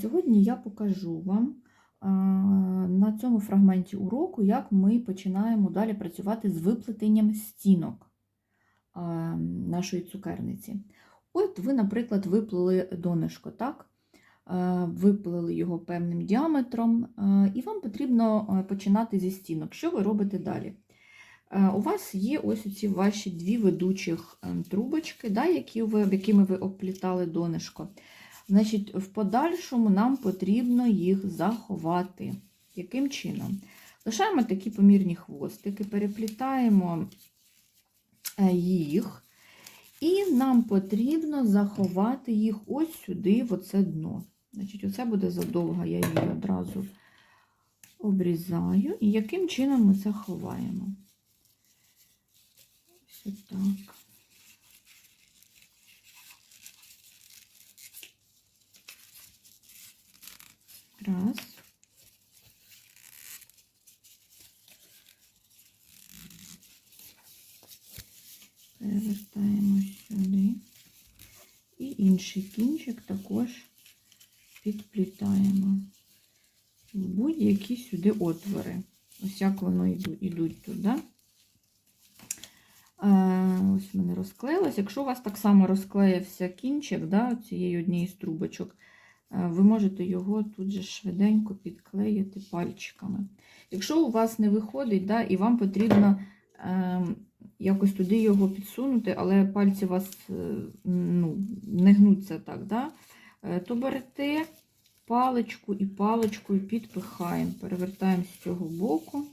Сьогодні я покажу вам на цьому фрагменті уроку, як ми починаємо далі працювати з виплетенням стінок нашої цукерниці. От ви, наприклад, виплели донышко, так? Виплели його певним діаметром, і вам потрібно починати зі стінок. Що ви робите далі? У вас є ось ці ваші дві ведучих ем, трубочки, да, які ви, якими ви оплітали донышко. Значить, в подальшому нам потрібно їх заховати. Яким чином? Лишаємо такі помірні хвостики, переплітаємо е, їх, і нам потрібно заховати їх ось сюди, в оце дно. Значить, оце буде задовга, я її одразу обрізаю. І яким чином ми це ховаємо? Ось так. Перевертаємо сюди. І інший кінчик також підплітаємо в будь-які сюди отвори. Ось як воно йдуть туди. Е, Ось в мене розклеїлось. Якщо у вас так само розклеївся кінчик да, цієї однієї з трубочок, е, ви можете його тут же швиденько підклеїти пальчиками. Якщо у вас не виходить, да, і вам потрібно якось туди його підсунути, але пальці у вас е, ну, не гнуться так, да, е, то берете паличку і паличкою підпихаємо, перевертаємо з цього боку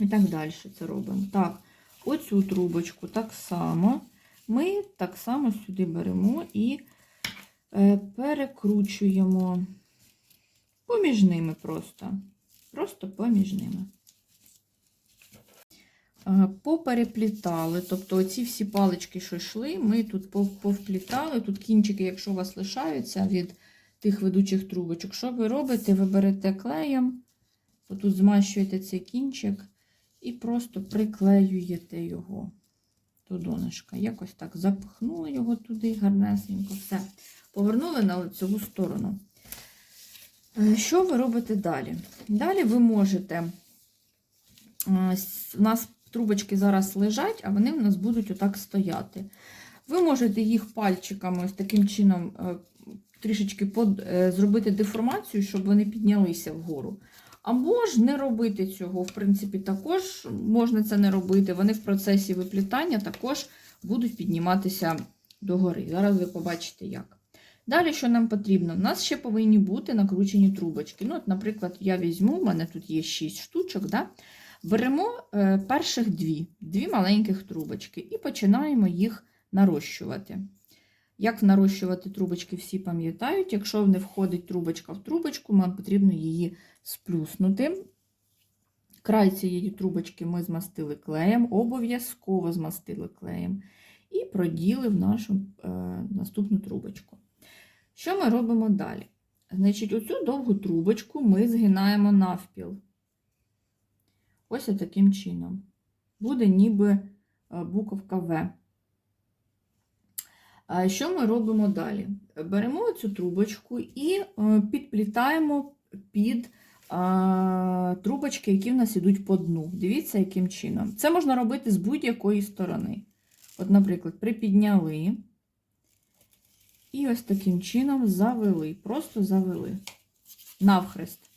і так далі це робимо. Так, оцю трубочку так само ми так само сюди беремо і е, перекручуємо поміж ними просто. Просто поміж ними. Е, Попереплітали, тобто оці всі палички, що йшли, ми тут повплітали. Тут кінчики, якщо у вас лишаються від тих ведучих трубочок, що ви робите? Ви берете клеєм, отут змащуєте цей кінчик і просто приклеюєте його до донышка. Якось так запихнули його туди гарнесенько. Все. Повернули на лицеву сторону. Е, Що ви робите далі? Далі ви можете. е, У нас трубочки зараз лежать, а вони в нас будуть отак стояти. Ви можете їх пальчиками ось таким чином е, трішечки под, е, зробити деформацію, щоб вони піднялися вгору. Або ж не робити цього, в принципі, також можна це не робити. Вони в процесі виплітання також будуть підніматися догори. Зараз ви побачите, як. Далі, що нам потрібно? У нас ще повинні бути накручені трубочки. Ну, от, Наприклад, я візьму, у мене тут є 6 штучок. Да? Беремо е, перших дві, дві маленьких трубочки і починаємо їх нарощувати. Як нарощувати трубочки, всі пам'ятають. Якщо не входить трубочка в трубочку, нам потрібно її сплюснути. Край цієї трубочки ми змастили клеєм, обов'язково змастили клеєм і проділи в нашу е, наступну трубочку. Що ми робимо далі? Значить, оцю довгу трубочку ми згинаємо навпіл. Ось таким чином. Буде ніби е, буковка В. Що ми робимо далі? Беремо цю трубочку і е, підплітаємо під трубочки, які в нас ідуть по дну. Дивіться, яким чином. Це можна робити з будь-якої сторони. От, наприклад, припідняли і ось таким чином завели. Просто завели. Навхрест.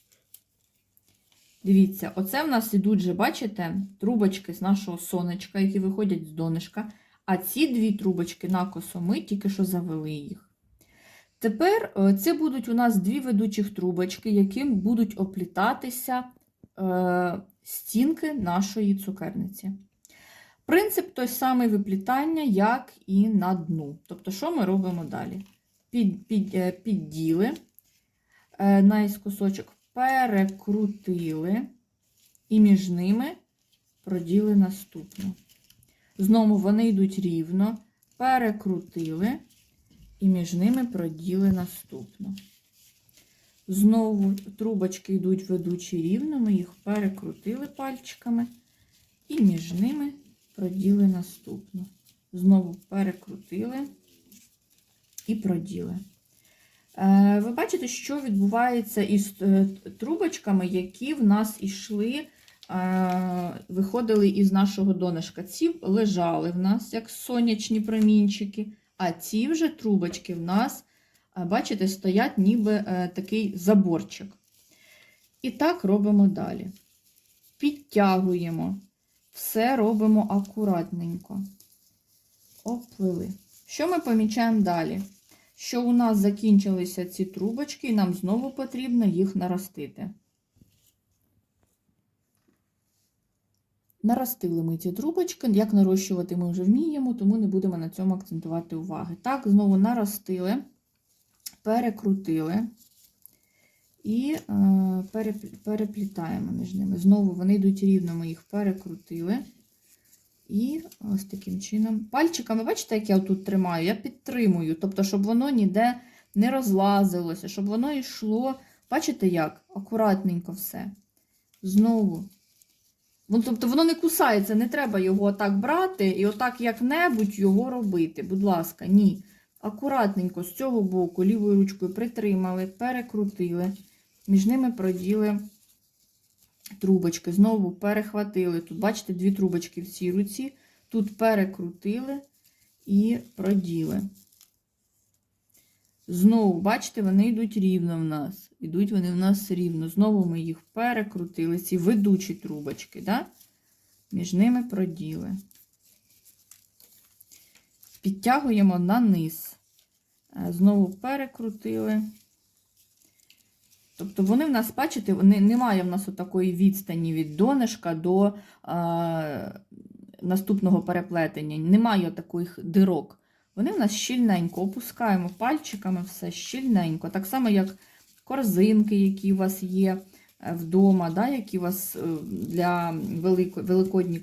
Дивіться, оце в нас ідуть же, бачите, трубочки з нашого сонечка, які виходять з донышка. А ці дві трубочки накосо ми тільки що завели їх. Тепер е, це будуть у нас дві ведучих трубочки, яким будуть оплітатися е, стінки нашої цукерниці. Принцип той самий виплітання, як і на дну. Тобто, що ми робимо далі? Під, під, е, підділи е, наіскосочок, перекрутили і між ними проділи наступну. Знову вони йдуть рівно, перекрутили і між ними проділи наступну. Знову трубочки йдуть ведучі рівно, ми їх перекрутили пальчиками і між ними проділи наступну. Знову перекрутили і проділи. Е, Ви бачите, що відбувається із е, трубочками, які в нас ішли, е, виходили із нашого донышка. Ці лежали в нас як сонячні промінчики, а ці вже трубочки в нас, бачите, стоять ніби такий заборчик. І так робимо далі. Підтягуємо. Все робимо акуратненько. Оплили. Що ми помічаємо далі? Що у нас закінчилися ці трубочки, і нам знову потрібно їх наростити. Наростили ми ці трубочки, як нарощувати ми вже вміємо, тому не будемо на цьому акцентувати уваги. Так, знову наростили, перекрутили і е, переплітаємо між ними. Знову вони йдуть рівно, ми їх перекрутили. І ось таким чином. Пальчиками, бачите, як я тут тримаю? Я підтримую, тобто, щоб воно ніде не розлазилося, щоб воно йшло. Бачите як? Акуратненько все. Знову. Ну, тобто воно не кусається, не треба його отак брати і отак як-небудь його робити. Будь ласка, ні. Акуратненько з цього боку лівою ручкою притримали, перекрутили, між ними проділи трубочки. Знову перехватили. Тут, бачите, дві трубочки в цій руці. Тут перекрутили і проділи. Знову, бачите, вони йдуть рівно в нас. Йдуть вони в нас рівно. Знову ми їх перекрутили, ці ведучі трубочки, да? між ними проділи. Підтягуємо на низ. Е, Знову перекрутили. Тобто вони в нас, бачите, вони, немає в нас такої відстані від донышка до а, наступного переплетення. Немає таких дирок. Вони в нас щільненько опускаємо пальчиками все щільненько. Так само, як корзинки, які у вас є е, вдома, да, які у вас е, для велико, великодні